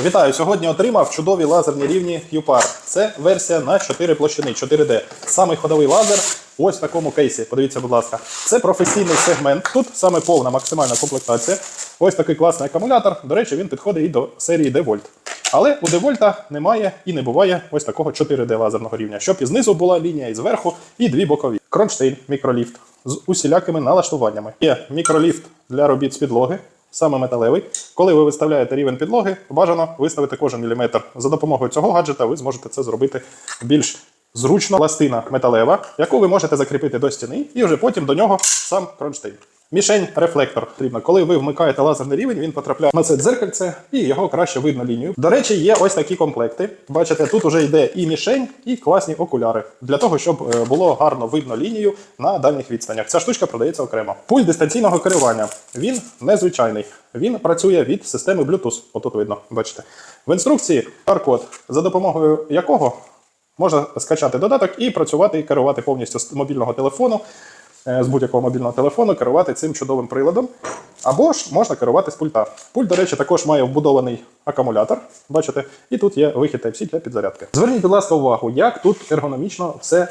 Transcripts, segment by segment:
Вітаю! Сьогодні отримав чудові лазерні рівні UPAR. Це версія на 4 площини 4D. Самий ходовий лазер ось в такому кейсі. Подивіться, будь ласка. Це професійний сегмент. Тут саме повна максимальна комплектація. Ось такий класний акумулятор. До речі, він підходить і до серії D-Volt. Але у D-Volt немає і не буває ось такого 4D лазерного рівня, щоб і знизу була лінія, і зверху, і дві бокові. Кронштейн, мікроліфт з усілякими налаштуваннями. Є мікроліфт для робіт з підлоги, саме металевий. Коли ви виставляєте рівень підлоги, бажано виставити кожен міліметр. За допомогою цього гаджета ви зможете це зробити більш зручно. Пластина металева, яку ви можете закріпити до стіни, і вже потім до нього сам кронштейн. Мішень рефлектор потрібно. Коли ви вмикаєте лазерний рівень, він потрапляє на це дзеркальце і його краще видно лінію. До речі, є ось такі комплекти. Бачите, тут вже йде і мішень, і класні окуляри для того, щоб е, було гарно видно лінію на дальніх відстанях. Ця штучка продається окремо. Пульт дистанційного керування. Він незвичайний. Він працює від системи Bluetooth. Отут видно, бачите. В інструкції QR-код, за допомогою якого можна скачати додаток і працювати і керувати повністю з мобільного телефону, з будь-якого мобільного телефону, керувати цим чудовим приладом. Або ж можна керувати з пульта. Пульт, до речі, також має вбудований акумулятор. Бачите, і тут є вихід Type-C для підзарядки. Зверніть, будь ласка, увагу, як тут ергономічно все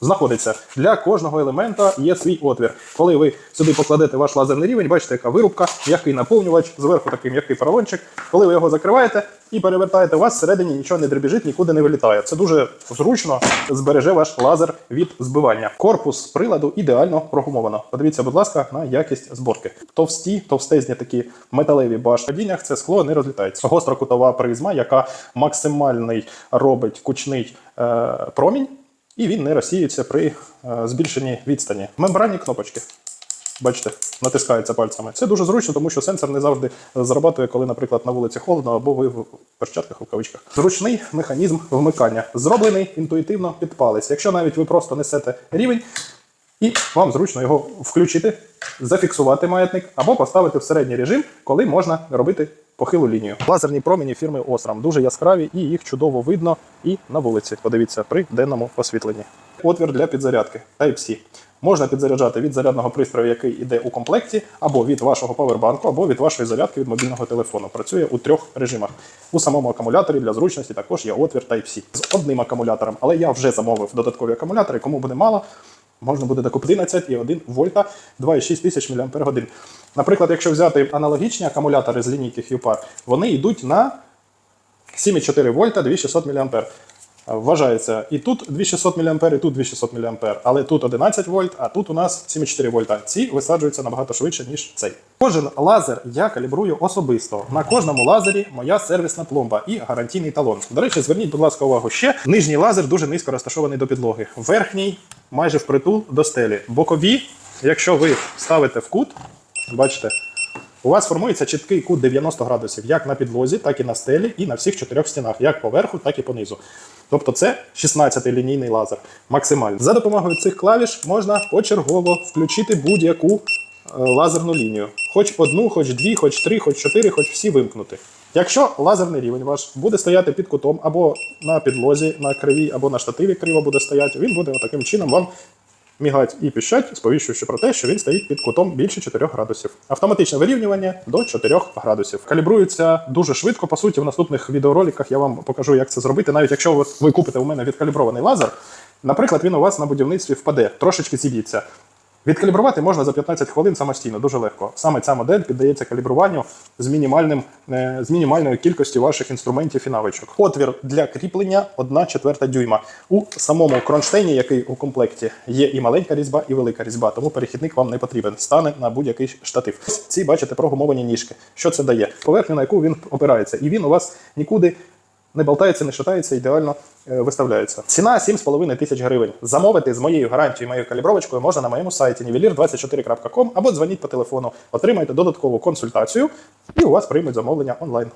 знаходиться. Для кожного елемента є свій отвір. Коли ви сюди покладете ваш лазерний рівень, бачите, яка вирубка, м'який наповнювач, зверху такий м'який поролончик. Коли ви його закриваєте і перевертаєте, у вас всередині нічого не дребіжить, нікуди не вилітає. Це дуже зручно збереже ваш лазер від збивання. Корпус приладу ідеально прогумовано. Подивіться, будь ласка, на якість зборки. Товсті, товстезні такі металеві баш. В падіннях це скло не розлітається. Гострокутова призма, яка максимальний робить кучний е, промінь. І він не розсіється при е, збільшенні відстані. Мембранні кнопочки. Бачите, натискаються пальцями. Це дуже зручно, тому що сенсор не завжди зарабатує, коли, наприклад, на вулиці холодно або ви в перчатках рукавичках. Зручний механізм вмикання, зроблений інтуїтивно під палець. Якщо навіть ви просто несете рівень, і вам зручно його включити, зафіксувати маятник або поставити в середній режим, коли можна робити похилу лінію. Лазерні промені фірми Osram дуже яскраві і їх чудово видно і на вулиці. Подивіться при денному освітленні. Отвір для підзарядки Type-C. Можна підзаряджати від зарядного пристрою, який йде у комплекті, або від вашого павербанку, або від вашої зарядки від мобільного телефону. Працює у трьох режимах. У самому акумуляторі для зручності також є отвір Type-C з одним акумулятором. Але я вже замовив додаткові акумулятори, кому буде мало. Можна буде докупити 11,1 вольта 2,6 тисяч мАч. Наприклад, якщо взяти аналогічні акумулятори з лінійки Qpar, вони йдуть на 7,4 вольта 2600 мА. Вважається і тут 2600 мА, і тут 2600 мА. Але тут 11 вольт, а тут у нас 7,4 вольта. Ці висаджуються набагато швидше, ніж цей. Кожен лазер я калібрую особисто. На кожному лазері моя сервісна пломба і гарантійний талон. До речі, зверніть, будь ласка, увагу ще. Нижній лазер дуже низько розташований до підлоги. Верхній майже впритул до стелі. Бокові, якщо ви ставите в кут, бачите. У вас формується чіткий кут 90 градусів як на підлозі, так і на стелі, і на всіх чотирьох стінах, як поверху, так і понизу. Тобто це 16-й лінійний лазер максимально. За допомогою цих клавіш можна почергово включити будь-яку е, лазерну лінію. Хоч одну, хоч дві, хоч три, хоч чотири, хоч всі вимкнути. Якщо лазерний рівень ваш буде стояти під кутом або на підлозі, на кривій, або на штативі криво буде стояти, він буде таким чином вам мігать і піщать, сповіщуючи про те, що він стоїть під кутом більше 4 градусів. Автоматичне вирівнювання до 4 градусів. Калібрується дуже швидко. По суті, в наступних відеороликах я вам покажу, як це зробити. Навіть якщо ви купите у мене відкалібрований лазер, наприклад, він у вас на будівництві впаде, трошечки зіб'ється. Відкалібрувати можна за 15 хвилин самостійно, дуже легко. Саме ця модель піддається калібруванню з мінімальним е, з мінімальною кількістю ваших інструментів і навичок. Отвір для кріплення 1 четверта дюйма. У самому кронштейні, який у комплекті, є і маленька різьба, і велика різьба, тому перехідник вам не потрібен. Стане на будь-який штатив. Ці бачите прогумовані ніжки. Що це дає? Поверхню, на яку він опирається, і він у вас нікуди не болтається, не шатається, ідеально е, виставляється. Ціна 7,5 тисяч гривень. Замовити з моєю гарантією, моєю калібровочкою можна на моєму сайті nivelir24.com або дзвоніть по телефону, отримайте додаткову консультацію, і у вас приймуть замовлення онлайн.